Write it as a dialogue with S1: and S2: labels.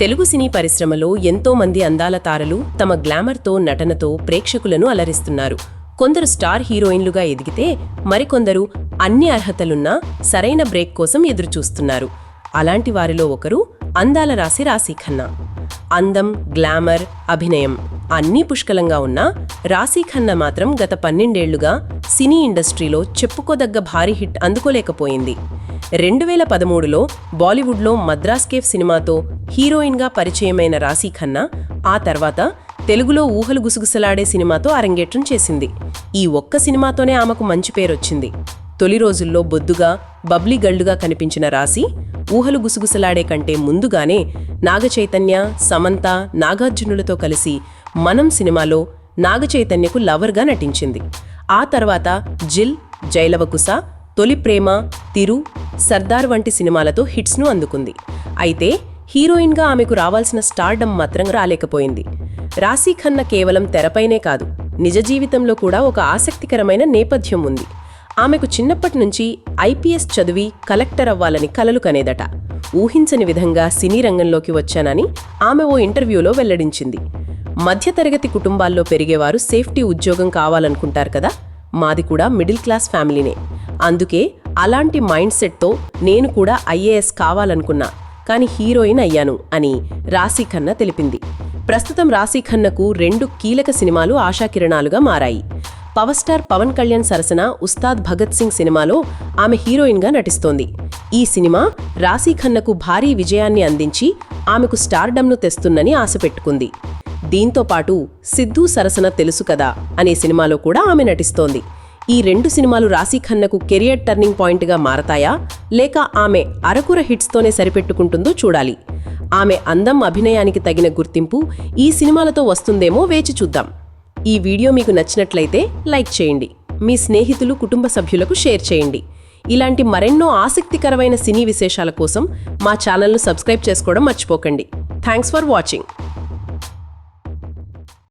S1: తెలుగు సినీ పరిశ్రమలో ఎంతో మంది అందాల తారలు తమ గ్లామర్తో నటనతో ప్రేక్షకులను అలరిస్తున్నారు. కొందరు స్టార్ హీరోయిన్లుగా ఎదిగితే మరికొందరు అన్ని అర్హతలున్నా సరైన బ్రేక్ కోసం ఎదురుచూస్తున్నారు. అలాంటి వారిలో ఒకరు అందాల రాశి రాశి ఖన్నా అందం గ్లామర్ అభినయం అన్నీ పుష్కలంగా ఉన్నా రాశీ ఖన్నా మాత్రం గత పన్నెండేళ్ళుగా సినీ ఇండస్ట్రీలో చెప్పుకోదగ్గ భారీ హిట్ అందుకోలేకపోయింది. రెండు వేల పదమూడులో బాలీవుడ్లో మద్రాస్ కేఫ్ సినిమాతో హీరోయిన్గా పరిచయమైన రాశీ ఖన్నా ఆ తర్వాత తెలుగులో ఊహలు గుసగుసలాడే సినిమాతో అరంగేట్రం చేసింది. ఈ ఒక్క సినిమాతోనే ఆమెకు మంచి పేరొచ్చింది. తొలి రోజుల్లో బొద్దుగా బబ్లీ గల్డుగా కనిపించిన రాశి ఊహలు గుసగుసలాడే కంటే ముందుగానే నాగచైతన్య సమంత నాగార్జునులతో కలిసి మనం సినిమాలో నాగచైతన్యకు లవర్గా నటించింది. ఆ తర్వాత జిల్ జైలవకుశ తొలి ప్రేమ తిరు సర్దార్ వంటి సినిమాలతో హిట్స్ను అందుకుంది. అయితే హీరోయిన్గా ఆమెకు రావాల్సిన స్టార్డమ్ మాత్రం రాలేకపోయింది. రాశీ ఖన్న కేవలం తెరపైనే కాదు నిజ జీవితంలో కూడా ఒక ఆసక్తికరమైన నేపథ్యం ఉంది. ఆమెకు చిన్నప్పటి నుంచి ఐపీఎస్ చదివి కలెక్టర్ అవ్వాలని కలలు కనేదట. ఊహించని విధంగా సినీ రంగంలోకి వచ్చానని ఆమె ఓ ఇంటర్వ్యూలో వెల్లడించింది. మధ్యతరగతి కుటుంబాల్లో పెరిగేవారు సేఫ్టీ ఉద్యోగం కావాలనుకుంటారు కదా? మాది కూడా మిడిల్ క్లాస్ ఫ్యామిలీనే. అందుకే అలాంటి మైండ్ సెట్తో నేను కూడా ఐఏఎస్ కావాలనుకున్నా కానీ హీరోయిన్ అయ్యాను అని రాశీ ఖన్నా తెలిపింది. ప్రస్తుతం రాశీ ఖన్నకు రెండు కీలక సినిమాలు ఆశాకిరణాలుగా మారాయి. పవర్ స్టార్ పవన్ కళ్యాణ్ సరసన ఉస్తాద్ భగత్ సింగ్ సినిమాలో ఆమె హీరోయిన్గా నటిస్తోంది. ఈ సినిమా రాశీ ఖన్నకు భారీ విజయాన్ని అందించి ఆమెకు స్టార్డమ్ను తెస్తుందని ఆశ పెట్టుకుంది. దీంతో పాటు సిద్ధు సరసన తెలుసు కదా అనే సినిమాలో కూడా ఆమె నటిస్తోంది. ఈ రెండు సినిమాలు రాశీ ఖన్నకు కెరియర్ టర్నింగ్ పాయింట్గా మారతాయా? లేక ఆమె అరకుర హిట్స్తోనే సరిపెట్టుకుంటుందో చూడాలి. ఆమె అందం అభినయానికి తగిన గుర్తింపు ఈ సినిమాలతో వస్తుందేమో వేచి చూద్దాం. ఈ వీడియో మీకు నచ్చినట్లయితే లైక్ చేయండి. మీ స్నేహితులు కుటుంబ సభ్యులకు షేర్ చేయండి. ఇలాంటి మరెన్నో ఆసక్తికరమైన సినీ విశేషాల కోసం మా ఛానల్ను సబ్స్క్రైబ్ చేసుకోవడం మర్చిపోకండి. Thanks for watching.